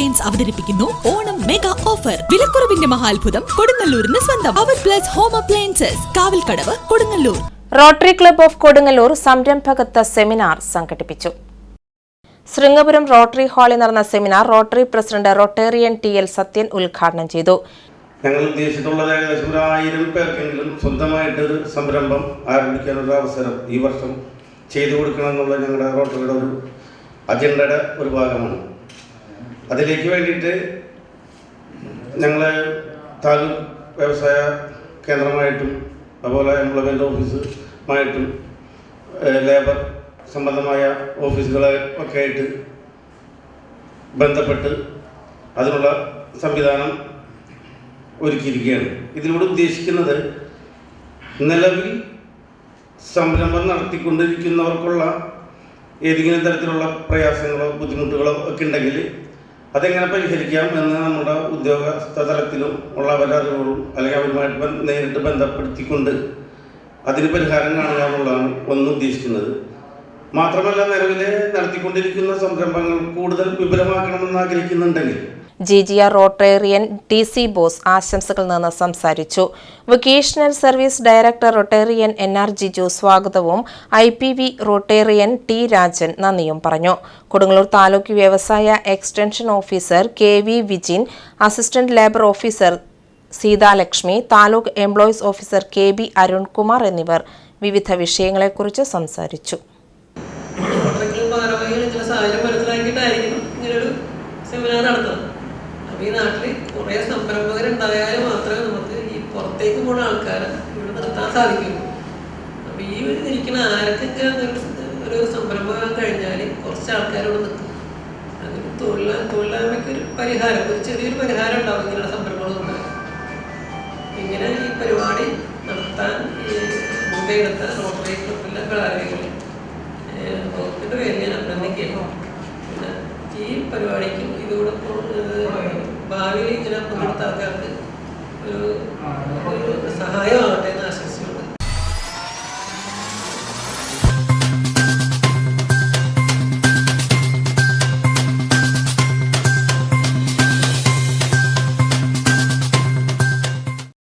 Appliance അവതരിപ്പിക്കുന്നു Onam mega offer വിലക്കുറവിന്റെ മഹാത്ഭുതം കൊടുങ്ങല്ലൂരിന് സ്വന്തം. അവർ plus home appliances Kavalkadavu Kodungallur. Rotary club of Kodungallur സംരംഭകത്വ സെമിനാർ സംഘടിപ്പിച്ചു. ശൃംഗപുരം റോട്ടറി ഹാളിൽ നടന്ന seminar rotary president rotarian T L Sathyan ഉദ്ഘാടനം ചെയ്തു. ഞങ്ങൾ ഉദ്ദേശിച്ചിട്ടുള്ളത് ഏകദേശം ഒരു ആയിരം പേർക്കെങ്കിലും സ്വന്തമായിട്ട് ഒരു സംരംഭം ആരംഭിക്കാനുള്ള അവസരം ഈ വർഷം ചെയ്തു കൊടുക്കണം എന്നുള്ള ഞങ്ങളുടെ റോട്ടറിയുടെ ഒരു അജണ്ടയുടെ ഒരു ഭാഗമാണ്. അതിലേക്ക് വേണ്ടിയിട്ട് ഞങ്ങൾ താലൂക്ക് വ്യവസായ കേന്ദ്രമായിട്ടും അതുപോലെ എംപ്ലോയ്മെന്റ് ഓഫീസുമായിട്ടും ലേബർ സംബന്ധമായ ഓഫീസുകളെ ഒക്കെ ആയിട്ട് ബന്ധപ്പെട്ട് അതിനുള്ള സംവിധാനം ഒരുക്കിയിരിക്കുകയാണ്. ഇതിലൂടെ ഉദ്ദേശിക്കുന്നത് നിലവിൽ സംരംഭം നടത്തിക്കൊണ്ടിരിക്കുന്നവർക്കുള്ള ഏതെങ്കിലും തരത്തിലുള്ള പ്രയാസങ്ങളോ ബുദ്ധിമുട്ടുകളോ ഒക്കെ ഉണ്ടെങ്കിൽ അതെങ്ങനെ പരിഹരിക്കാം എന്ന് നമ്മുടെ ഉദ്യോഗസ്ഥ തലത്തിലും ഉള്ള അവരുടെ അറിവുകളും അല്ലെങ്കിൽ അവരുമായിട്ട് നേരിട്ട് ബന്ധപ്പെടുത്തിക്കൊണ്ട് അതിന് പരിഹാരം കാണുക എന്നുള്ളതാണ് ഒന്ന് ഉദ്ദേശിക്കുന്നത്. മാത്രമല്ല നിലവിൽ നടത്തിക്കൊണ്ടിരിക്കുന്ന സംരംഭങ്ങൾ കൂടുതൽ വിപുലമാക്കണമെന്ന് ആഗ്രഹിക്കുന്നുണ്ടെങ്കിൽ G G R rotarian T C Bose ആശംസകൾ നിന്ന് സംസാരിച്ചു. Vocational service director rotarian N R Jiju സ്വാഗതവും I P V rotarian T Rajan നന്ദിയും പറഞ്ഞു. കൊടുങ്ങല്ലൂർ താലൂക്ക് വ്യവസായ extension officer K V Vijin assistant labour officer Seethalakshmi taluk employees officer K B Arunkumar എന്നിവർ വിവിധ വിഷയങ്ങളെക്കുറിച്ച് സംസാരിച്ചു. ചില സാഹചര്യം മനസ്സിലാക്കിയിട്ടായിരിക്കും ഇങ്ങനൊരു സെമിനാർ നടത്തുന്നത്. ഈ നാട്ടിൽ കുറേ സംരംഭകരുണ്ടായാൽ മാത്രമേ നമുക്ക് ഈ പുറത്തേക്ക് പോകുന്ന ആൾക്കാരെ ഇവിടെ നിർത്താൻ സാധിക്കുള്ളൂ. അപ്പോൾ ഈ ഒരു നിൽക്കുന്ന ആരൊക്കെ ഒരു സംരംഭകം കഴിഞ്ഞാൽ കുറച്ച് ആൾക്കാർ ഇവിടെ നിൽക്കും അതിന് തൊഴിലാ തൊഴിലായ്മയ്ക്ക് ഒരു പരിഹാരം ഒരു ചെറിയൊരു പരിഹാരം ഉണ്ടാവും ഇങ്ങനെയുള്ള സംരംഭങ്ങൾ ഉണ്ടാകും ഇങ്ങനെ ഈ പരിപാടി നടത്താൻ ഈ മുൻകൈയെടുത്ത റോട്ടറി ക്ലബിലെ പരിപാടിക്കും ഏഹ്, ഭാവിയിൽ ഇങ്ങനെ പങ്കെടുത്ത ആൾക്കാർക്ക് ഒരു